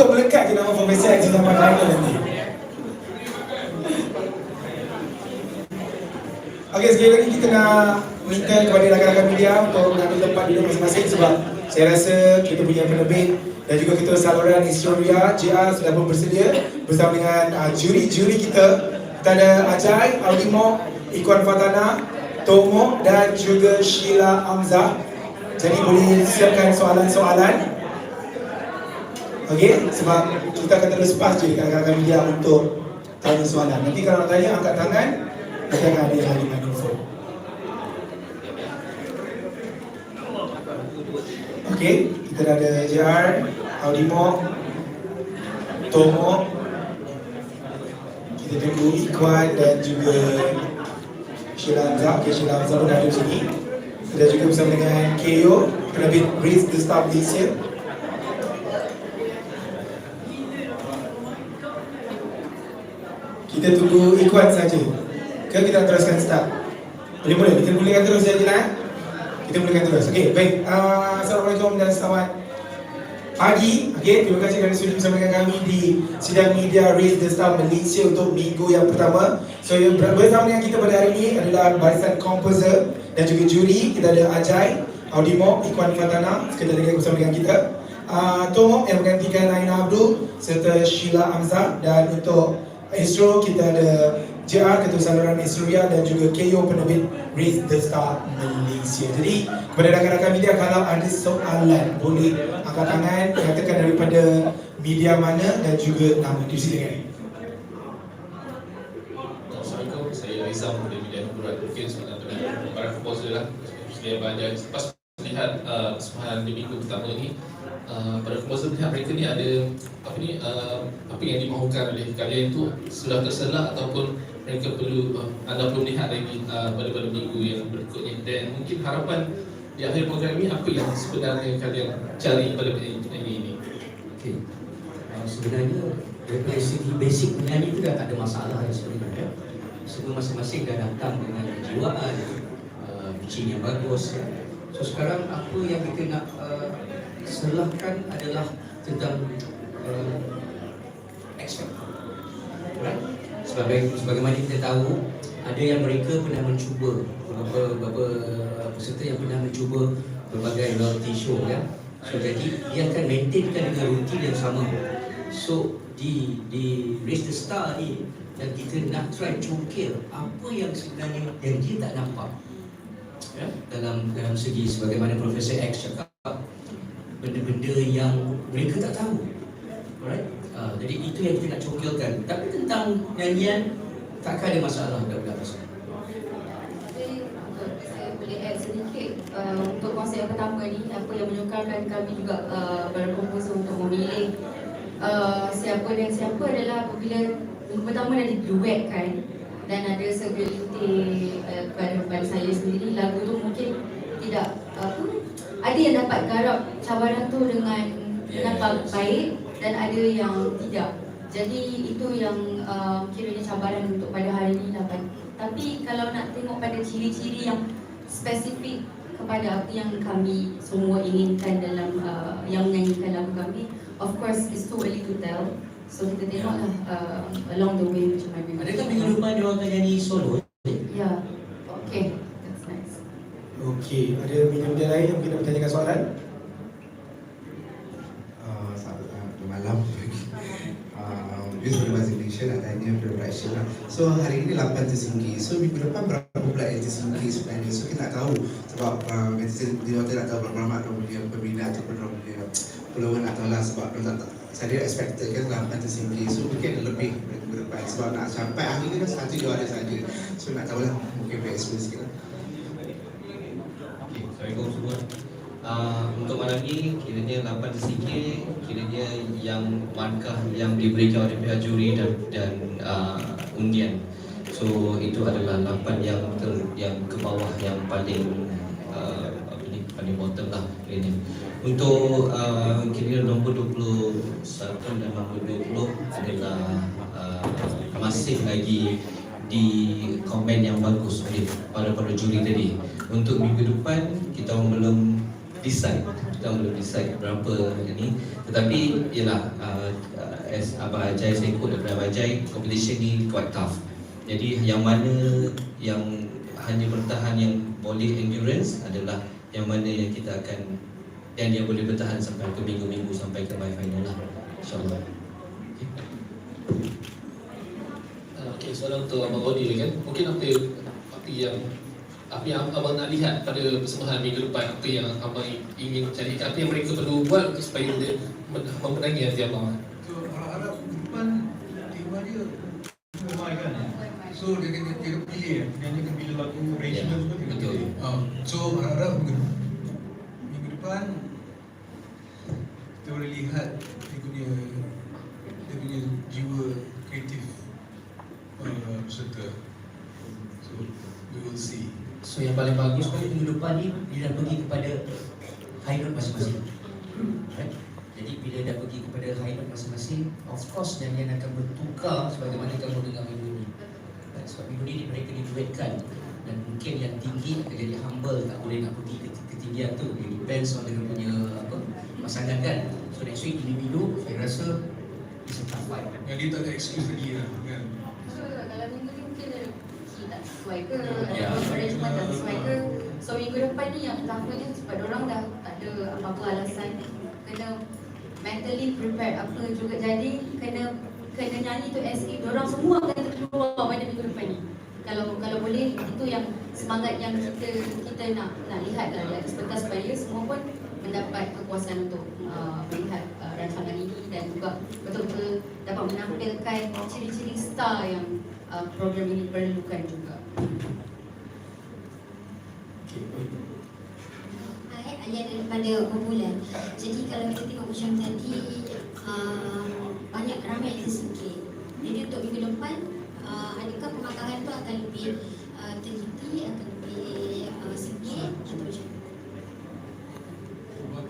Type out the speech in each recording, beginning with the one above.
takut melekat je nama Profesor X sampai final nanti. Okey, sekali lagi kita nak minta kepada rakan-rakan media untuk mengambil tempat duduk masing-masing sebab saya rasa kita punya penerbit dan juga kita saluran Historia JR sudah pun bersedia bersama dengan uh, juri-juri kita. Kita ada Ajay, Aldimo, Ikuan Fatana, Tomo dan juga Sheila Amzah. Jadi boleh siapkan soalan-soalan. Okey, sebab kita akan terus pas je dekat rakan-rakan media untuk tanya soalan. Nanti kalau tanya, angkat tangan. Nanti akan ada hari mikrofon. Okey, kita dah ada JR, Audimo, Tomo, kita tunggu Ikhwan dan juga Sheila Hamzah. Okey, Sheila Hamzah pun ada di sini. Kita juga bersama dengan KO, penerbit Breeze The Star Malaysia. Kita tunggu Ikhwan saja. Ke kita teruskan start? Boleh boleh, kita bolehkan terus saja lah. Kita bolehkan terus. Okey, baik. Uh, Assalamualaikum dan selamat pagi. Okey, terima kasih kerana sudi bersama dengan kami di sidang media Raise the Star Malaysia untuk minggu yang pertama. So, yang ber- bersama dengan kita pada hari ini adalah barisan komposer dan juga juri. Kita ada Ajay, Audimo, Ikhwan Fatana sekejap lagi bersama dengan kita. Uh, Tomo yang menggantikan Aina Abdul serta Sheila Amzah dan untuk Istro kita ada JR Ketua Saluran Isruria dan juga KO penerbit Raise the Star Malaysia. Jadi kepada rakan-rakan media kalau ada soalan boleh angkat tangan katakan daripada media mana dan juga nama di sini. Assalamualaikum, saya Rizal dari Media Hiburan Mungkin soalan pada para komposer lah Sedia banyak Lepas melihat uh, kesempatan di minggu pertama ni uh, Para komposer melihat mereka ni ada Apa ni, uh, apa yang dimahukan oleh kalian tu Sudah terselah ataupun mereka perlu uh, Anda perlu melihat lagi uh, pada pada minggu yang berikutnya Dan mungkin harapan di akhir program ni Apa yang sebenarnya kalian cari pada penyanyi ini Okey. Uh, sebenarnya daripada segi basic penyanyi itu dah tak ada masalah yang sebenarnya. Semua masing-masing dah datang dengan kejiwaan, uh, yang bagus. So sekarang apa yang kita nak uh, selahkan adalah tentang uh? Sebagai, sebagaimana kita tahu, ada yang mereka pernah mencuba beberapa, beberapa peserta yang pernah mencuba berbagai reality show ya. So jadi dia akan maintainkan dengan rutin yang sama. So di di Raise the Star ni dan kita nak try congkir apa yang sebenarnya yang dia tak nampak. Ya, dalam dalam segi sebagaimana Profesor X cakap benda-benda yang mereka tak tahu. Alright? Uh, jadi itu yang kita nak congkirkan. Tapi tentang nyanyian takkan ada masalah budak-budak pasal. Boleh add sedikit uh, untuk konsep yang pertama ni apa yang menyukarkan kami juga uh, para komposer untuk memilih uh, siapa dan siapa adalah apabila minggu pertama dah diduetkan dan ada segelintir uh, pada, saya sendiri lagu tu mungkin tidak apa ada yang dapat garap cabaran tu dengan dengan ba- baik dan ada yang tidak. Jadi itu yang uh, kiranya cabaran untuk pada hari ini dapat tapi kalau nak tengok pada ciri-ciri yang spesifik kepada apa yang kami semua inginkan dalam uh, yang menyanyikan lagu kami, of course it's too early to tell. So kita tengoklah uh, along the way macam mana. Adakah minggu depan dia orang akan nyanyi solo? Ya, okay, that's nice. Okey, ada media-media lain yang mungkin nak bertanyakan soalan? Uh, selamat uh, malam uh, This is Bahasa Malaysia nak tanya production lah So hari ini 8 tersingkir So minggu depan berapa pula yang tersingkir sebenarnya So kita nak tahu Sebab uh, netizen di luar tu nak tahu berapa ramai orang punya peminat ataupun follower nak tahu lah Sebab orang tak, tak saya expected kan 8 tersingkir So mungkin lebih depan Sebab nak sampai hari ni kan satu hari saja So nak tahu lah mungkin best sikit lah Okey, Assalamualaikum semua. Uh, untuk malam ni kiranya 8 tersikir kiranya yang markah yang diberikan oleh pihak juri dan dan uh, undian. So itu adalah 8 yang ter, yang ke bawah yang paling uh, apa ni paling bottom lah kiranya. Untuk uh, kiranya nombor 21 dan nombor 20 adalah uh, masih lagi di komen yang bagus oleh para para juri tadi. Untuk minggu depan kita belum decide. Kita belum decide berapa ini. Tetapi ialah uh, as Abah Ajai saya ikut daripada Abah Ajai competition ni quite tough. Jadi yang mana yang hanya bertahan yang boleh endurance adalah yang mana yang kita akan yang dia boleh bertahan sampai ke minggu-minggu sampai ke my final lah. Insyaallah. Uh, Okey, soalan untuk Abang Rodi kan. Mungkin apa apa yang apa yang abang nak lihat pada persembahan minggu depan? Apa yang abang ingin cari? Apa yang mereka perlu buat supaya dia men- memenangi hati abang? So harap-harap depan tema dia Umar kan So dia kena dia kena pilih kan Dia kena pilih lagu regional semua dia kena betul. Ah, So harap minggu, minggu depan Kita boleh lihat dia punya Dia punya jiwa kreatif uh, peserta So we will see So yang paling bagus pun minggu depan ni dia dah pergi kepada high note masing-masing. Right? Jadi bila dah pergi kepada high note masing-masing, of course nyanyian akan bertukar sebagaimana kamu dengar minggu ni. Right? Sebab minggu ni mereka diduetkan dan mungkin yang tinggi akan jadi humble tak boleh nak pergi ke ketinggian tu. It depends on dia punya apa pasangan kan. So next week individu saya rasa it's a tough fight. Yang dia tak ada excuse lagi lah kan So kalau minggu ni mungkin key tak sesuai ke Ya. Atau arrangement tak sesuai ke. So minggu depan ni yang utamanya sebab orang dah tak ada apa-apa alasan Kena mentally prepared apa juga. Jadi Kena kena nyanyi tu SE Diorang semua akan terkeluar pada minggu depan ni. Kalau kalau boleh itu yang semangat yang kita kita nak nak lihat lah. Di atas pentas supaya semua pun mendapat kepuasan untuk uh, melihat uh, rancangan ini dan juga betul-betul dapat menampilkan ciri-ciri star yang uh, program ini perlukan juga. Okay. Ayat ayat daripada kumpulan. Jadi kalau kita tengok macam tadi uh, banyak ramai yang tersingkir. Jadi untuk minggu depan uh, adakah pemakaran tu akan lebih uh, teliti, akan lebih uh, singkir atau macam mana?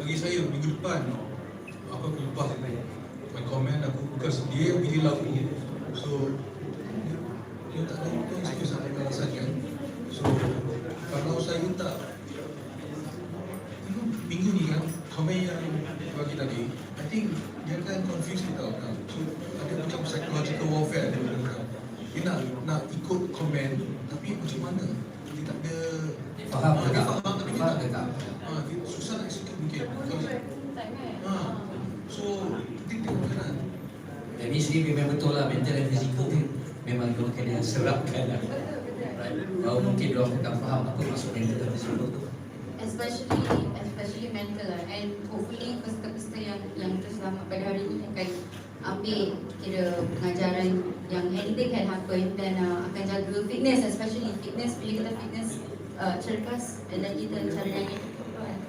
Bagi saya minggu depan Aku akan lepas My comment aku bukan dia yang pilih lagu So Dia tak ada itu excuse lah dengan alasan kan So Kalau saya tak you know, Minggu ni kan Komen yang bagi tadi I think Dia akan confuse kita orang So ada macam psychological warfare Dia orang Dia nak nak ikut komen Tapi macam mana Dia tak ada Faham Ah, ke dia tak? faham tapi dia tak tak? Ah, dia susah nak execute mungkin. kan? Ah, so kita tengok kan. Jadi sini memang betul lah mental dan fizikal tu memang kena kena serapkan lah. Right? Baru mungkin orang tak faham apa maksud mental dan fizikal tu. Especially especially mental lah and hopefully peserta-peserta yang yang terselamat pada hari ini akan ambil kira pengajaran yang anything can happen dan uh, akan jaga fitness especially fitness bila kita fitness uh, cerdas then kita cara nyanyi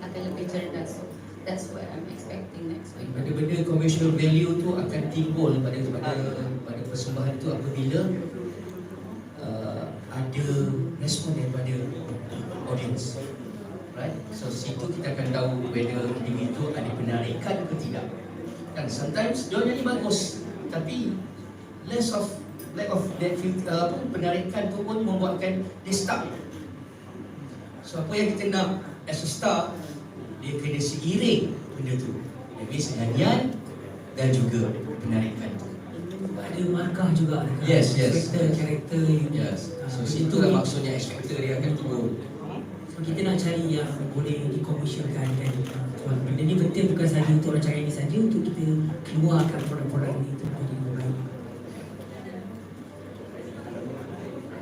akan lebih cerdas so that's what I'm expecting next week. Benda-benda commercial value tu akan timbul pada pada pada persembahan tu apabila uh, ada respon daripada audience. Right? So situ kita akan tahu whether individu ada penarikan ke tidak. Dan sometimes dia nyanyi bagus tapi less of lack of that uh, apa, penarikan tu pun membuatkan dia stuck. So apa yang kita nak as a star dia kena seiring benda tu. That means nyanyian dan juga penarikan tu. ada markah juga dekat Yes, yes. karakter-karakter you Yes. Ah, So itu situlah ni. maksudnya ekspektor dia akan turun. So kita nak cari yang boleh dikomersialkan kan Ah, Benda ni penting bukan sahaja untuk rancangan ini saja Untuk kita keluarkan produk-produk ini untuk menjadi lebih baik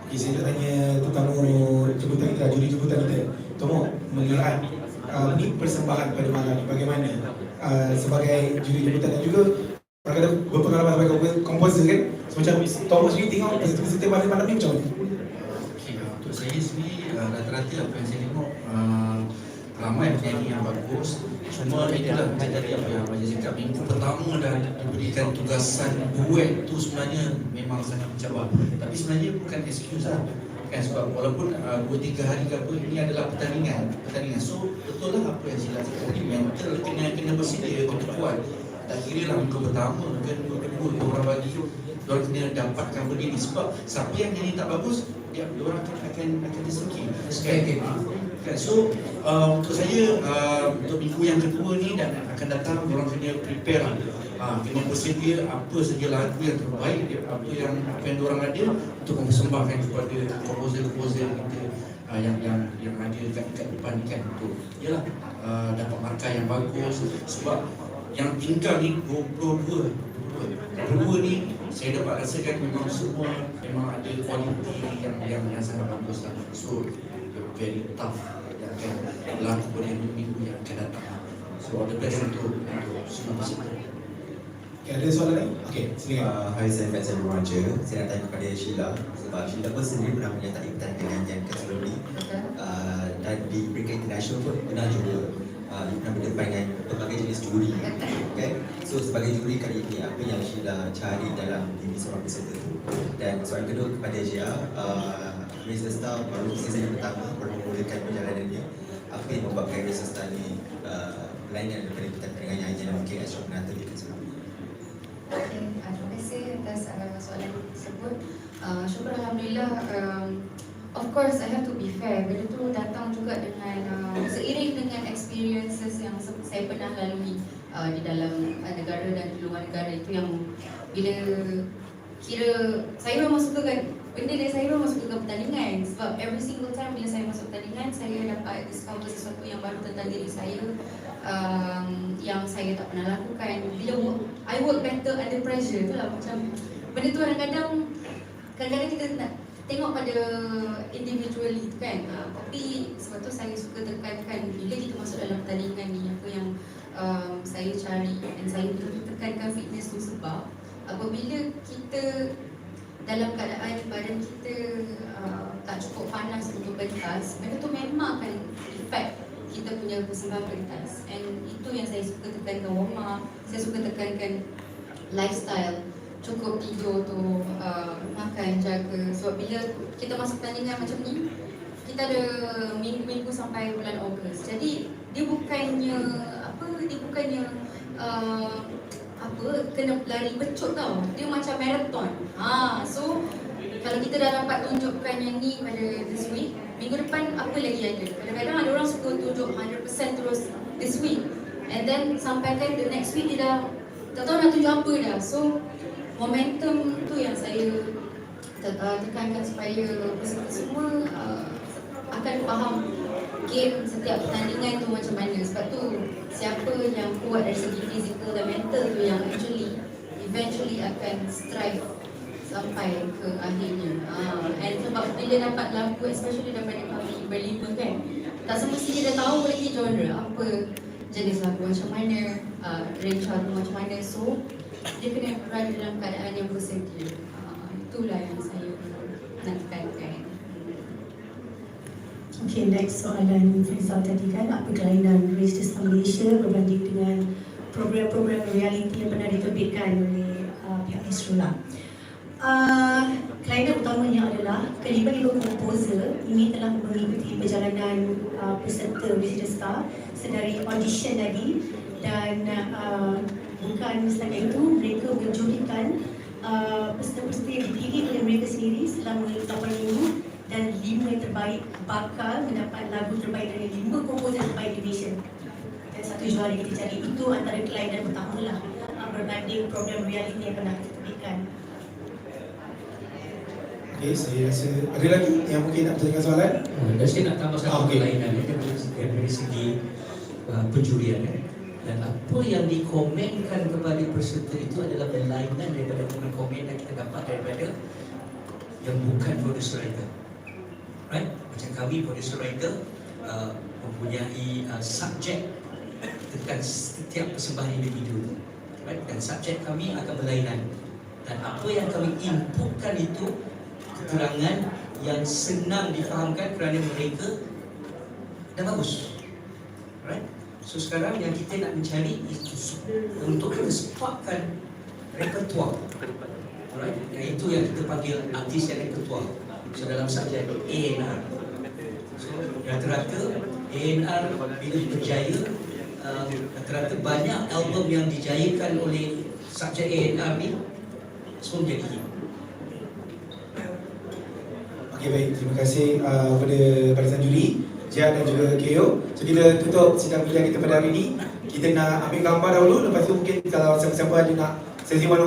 Okay, saya nak tanya tetamu jemputan kita, juri jemputan kita. Tomo, melihat uh, ni persembahan pada malam ni bagaimana? Uh, sebagai juri jemputan dan juga orang kata berpengalaman sebagai komposer- kan? So, macam Tomo sendiri tengok peserta-peserta pada malam ni macam mana? Okay, untuk saya sendiri uh, rata-rata apa yang saya tengok uh, ramai penyanyi yang bagus. Cuma itulah tadi apa yang Abang cakap minggu pertama dah diberikan tugasan duet. Tu sebenarnya memang sangat mencabar. Tapi sebenarnya bukan excuse lah. Kan sebab walaupun uh, 2-3 hari ke apa ini adalah pertandingan. Pertandingan. So betul lah apa yang Sila cakap tadi. Mental kena kena bersedia kena kuat. Tak kira lah minggu pertama ke minggu kedua orang bagi Diorang kena dapatkan benda ni. Sebab siapa yang nyanyi tak bagus dia orang akan akan akan tersingkir Perspektif. Kan, so uh, untuk saya uh, untuk minggu yang kedua ni dan akan datang orang kena prepare lah. Uh, memang bersedia apa saja lagu yang terbaik apa yang apa yang orang ada untuk mempersembahkan kepada komposer-komposer kita uh, yang yang yang ada kat, kat depan ni kan? Untuk yalah uh, dapat markah yang bagus. Sebab yang tinggal ni 22 22 ni saya dapat rasakan memang semua memang ada kualiti yang yang yang sangat bagus lah. So very tough yang akan berlaku pada minggu yang akan datang. So all the best untuk untuk semua peserta. Okay, ada soalan lain? Okay, silakan. Uh, hai saya Faisal Remaja Saya nak tanya kepada Sheila Sebab Sheila pun sendiri pernah menyertai pertandingan yang ke sebelum ni uh, Dan di peringkat international pun pernah juga uh, You pernah berdepan dengan berbagai jenis juri. Okay? So sebagai juri kali ini Apa yang Sheila cari dalam diri seorang peserta tu? Dan soalan kedua kepada Jia uh, the Star baru season yang pertama Baru memulakan perjalanannya Apa yang membuatkan the Star ni uh, Lainnya daripada pertandingan yang hanya mungkin Ashraf Penata di ni? Okay, terima kasih atas uh, soalan tersebut. Uh, syukur Alhamdulillah, um, of course I have to be fair. Benda tu datang juga dengan uh, seiring dengan experiences yang saya pernah lalui uh, di dalam uh, negara dan di luar negara. Itu yang bila kira saya memang suka kan benda dia saya memang suka pertandingan. Sebab every single time bila saya masuk pertandingan saya dapat discover sesuatu yang baru tentang diri saya um, yang saya tak pernah lakukan. Bila work, I work better under pressure. Tu lah macam benda tu kadang-kadang kadang-kadang kita nak tengok pada individually tu kan. Uh, tapi sebab tu saya suka tekankan bila kita masuk dalam pertandingan ni apa yang um, saya cari dan saya betul-betul tekankan fitness tu sebab apabila kita dalam keadaan badan kita uh, tak cukup panas untuk pentas benda tu memang akan effect kita punya persembahan pentas. And itu yang saya suka tekankan warm up saya suka tekankan lifestyle cukup tidur tu uh, makan jaga. Sebab bila kita masuk pertandingan macam ni kita ada minggu-minggu sampai bulan Ogos. Jadi dia bukannya apa dia bukannya uh, apa kena lari becut tau. Dia macam marathon. Ha so kalau kita dah dapat tunjukkan yang ni pada this week minggu depan apa lagi ada? Kadang-kadang ada orang suka tunjuk 100% terus this week. And then sampaikan the next week dia dah tak tahu nak tunjuk apa dah. So momentum tu yang saya uh, tekankan supaya peserta semua uh, akan faham game setiap pertandingan tu macam mana. Sebab tu siapa yang kuat dari segi fizikal dan mental tu yang actually eventually akan strive sampai ke akhirnya. Uh, and sebab bila dapat lagu especially daripada kami berlima kan tak semestinya dia tahu lagi genre apa jenis lagu macam mana uh, range macam mana. So dia kena berada dalam keadaan yang bersedia uh, itulah yang saya nak tekankan Okay, next soalan Faisal tadi kan apa kelainan Race Star Malaysia berbanding dengan program-program reality yang pernah diterbitkan oleh uh, pihak Esrola. Uh, kelainan utamanya adalah kelima-lima komposer ini telah mengikuti perjalanan uh, peserta the Star sedari audition lagi dan uh, bukan setakat itu mereka menjurikan uh, peserta-peserta yang dipilih oleh mereka sendiri selama 8 minggu dan lima yang terbaik bakal mendapat lagu terbaik dari lima komposer terbaik division dan satu juara yang kita cari itu antara kelainan utama lah uh, berbanding program reality yang pernah kita terbitkan Okay, saya rasa ada lagi yang mungkin nak bertanyakan soalan? Dan saya nak tambah satu Ah, okey. kelainan ya, dari, segi uh, penjurian ya. Dan apa yang dikomenkan kepada peserta itu adalah berlainan daripada komen yang kita dapat daripada yang bukan producer writer. Right? Macam kami producer writer uh, mempunyai uh, subjek tentang setiap persembahan individu. Right? Dan subjek kami akan berlainan. Dan apa yang kami inputkan itu keterangan yang senang difahamkan kerana mereka dah bagus. So sekarang yang kita nak mencari itu untuk kesepakkan repertoire. Right? Yang itu yang kita panggil artis yang repertoire. So dalam subjek A&R. So rata-rata A&R bila berjaya uh, rata-rata banyak album yang dijayakan oleh subjek A&R ni semua menjadi. Okey baik, terima kasih uh, kepada barisan juri. Jihad dan juga KO. So kita tutup sidang pilihan kita pada hari ini. Kita nak ambil gambar dahulu, lepas tu mungkin kalau siapa-siapa ada nak sesi one